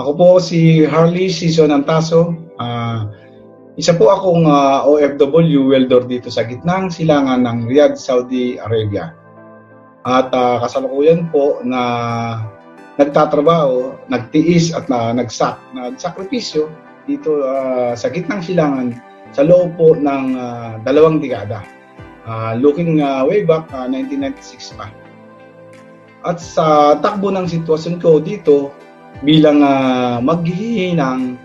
Ako po si Harley Season Antaso. Ah, isa po akong ah, OFW welder dito sa gitnang silangan ng Riyadh, Saudi Arabia. At ah, kasalukuyan po na nagtatrabaho, nagtiis at na nagsak, nagsakripisyo dito ah, sa gitnang silangan sa loob po ng ah, dalawang dekada. Ah, looking ah, way back ah, 1996 pa. At sa takbo ng sitwasyon ko dito bilang uh, maghihinang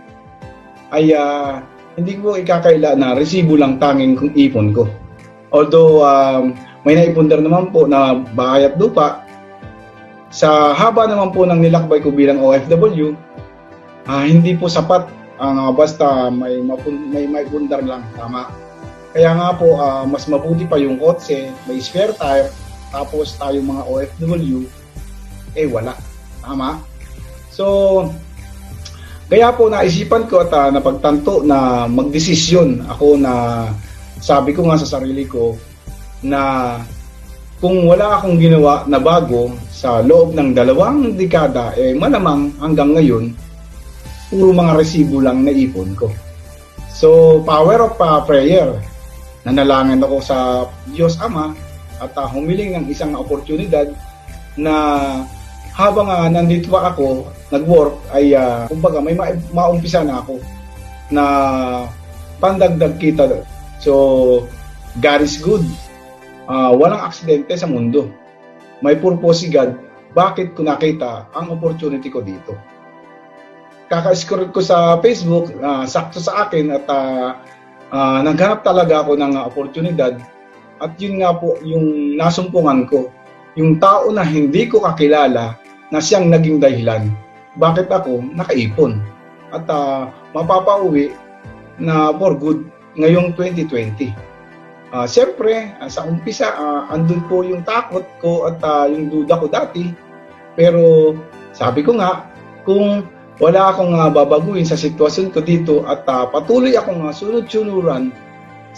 ay ah, hindi ko ikakaila na resibo lang tanging kung ipon ko. Although um, may naipundar naman po na bahay at lupa, sa haba naman po ng nilakbay ko bilang OFW, ah, hindi po sapat ang ah, basta may, may may pundar lang, tama. Kaya nga po, ah, mas mabuti pa yung kotse, may spare tire, tapos tayo mga OFW, eh wala. Tama? So, kaya po naisipan ko at ah, napagtanto na magdesisyon ako na sabi ko nga sa sarili ko na kung wala akong ginawa na bago sa loob ng dalawang dekada, eh malamang hanggang ngayon, puro mga resibo lang na ipon ko. So, power of ah, prayer. Nanalangin ako sa Diyos Ama at ah, humiling ng isang oportunidad na habang ah, nandito ako, nag-work, ay ah, kumbaga may ma- maumpisa na ako na pandagdag kita. So, God is good. Ah, walang aksidente sa mundo. May purpose si God. Bakit ko nakita ang opportunity ko dito? Kaka-scroll ko sa Facebook, ah, sakto sa akin at ah, ah, naghanap talaga ako ng oportunidad at yun nga po yung nasumpungan ko. Yung tao na hindi ko kakilala na siyang naging dahilan bakit ako nakaipon at ah, mapapauwi na for good ngayong 2020. Ah, Siyempre, ah, sa umpisa, ah, andun po yung takot ko at ah, yung duda ko dati. Pero sabi ko nga, kung wala akong ah, babaguhin sa sitwasyon ko dito at ah, patuloy akong uh, sunod-sunuran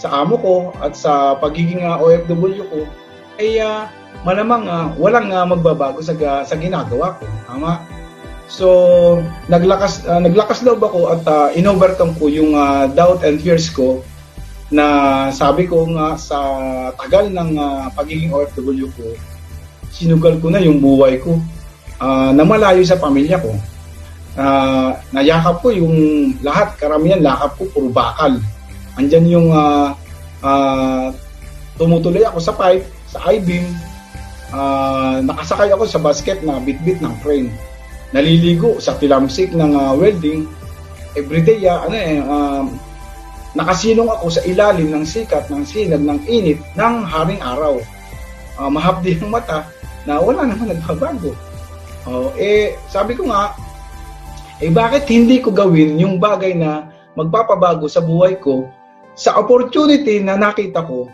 sa amo ko at sa pagiging ah, OFW ko, ay ah, malamang ah, walang ah, magbabago sa, sa ginagawa ko. Tama? So, naglakas ah, naglakas loob ako at ah, inovercome ko yung ah, doubt and fears ko na sabi ko nga sa tagal ng ah, pagiging OFW ko, sinugal ko na yung buhay ko ah, na malayo sa pamilya ko. Ah, nayakap ko yung lahat, karamihan lakap ko, puro bakal. Andyan yung ah, ah, tumutuloy ako sa pipe, sa I-beam, ah, nakasakay ako sa basket na bit-bit ng crane. Naliligo sa tilamsik ng ah, welding. Everyday, ah, ano eh, um, nakasilong ako sa ilalim ng sikat ng sinag ng init ng haring araw. Ah, mahapdi ang mata na wala naman nagbabago. Oh, eh, sabi ko nga, eh bakit hindi ko gawin yung bagay na magpapabago sa buhay ko sa opportunity na nakita ko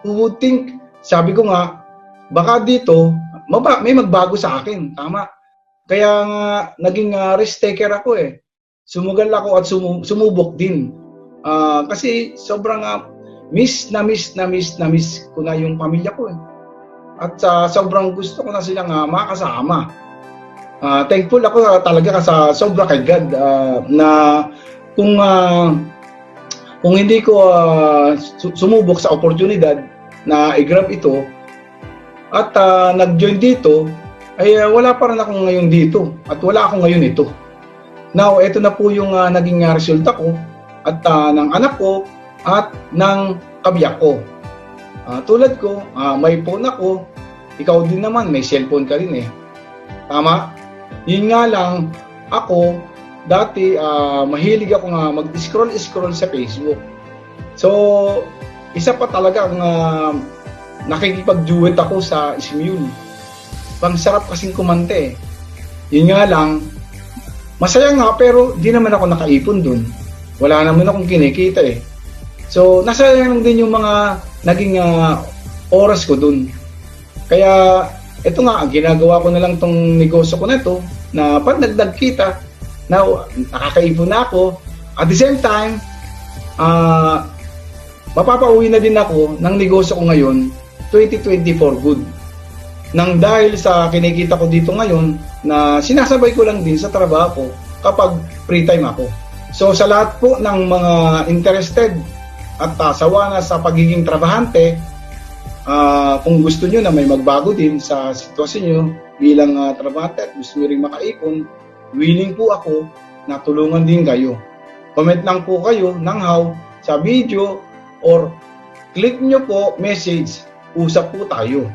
who would think, sabi ko nga, baka dito, may magbago sa akin. Tama. Kaya nga, naging ah, risk taker ako eh. Sumugal ako at sumu- sumubok din. Ah, kasi sobrang ah, miss na miss na miss na miss ko na yung pamilya ko eh. At sa sobrang gusto ko na silang ah, makasama. Ah, thankful ako talaga sa sobra kay God ah, na kung ah, kung hindi ko su- sumubok sa oportunidad na i-grab ito at ah, nag-join dito ay ah, wala pa rin ako ngayon dito at wala ako ngayon ito. Now, ito na po yung ah, naging ah, resulta ko at ah, ng anak ko at ng kabiyak ko. Ah, tulad ko, ah, may phone ako, ikaw din naman, may cellphone ka rin eh. Tama? Yun nga lang, ako, dati, ah, mahilig ako nga mag-scroll-scroll sa Facebook. So, isa pa talaga ang ah, nakikipag-duet ako sa Ismule. Pang sarap kasing kumante eh. Yun nga lang, masaya nga pero di naman ako nakaipon dun. Wala naman akong kinikita eh. So, nasayang lang din yung mga naging ah, oras ko dun. Kaya, ito nga, ginagawa ko na lang tong negosyo ko na to, na pag nagdag kita, na nakakaipon na ako, at the same time, ah mapapauwi na din ako ng negosyo ko ngayon, 2024 good. Nang dahil sa kinikita ko dito ngayon, na sinasabay ko lang din sa trabaho ko, kapag free time ako. So sa lahat po ng mga interested at uh, sawa na sa pagiging trabahante, ah, kung gusto nyo na may magbago din sa sitwasyon nyo bilang uh, trabahante at gusto nyo rin makaipon, willing po ako na tulungan din kayo. Comment lang po kayo ng how sa video or click nyo po message, usap po tayo.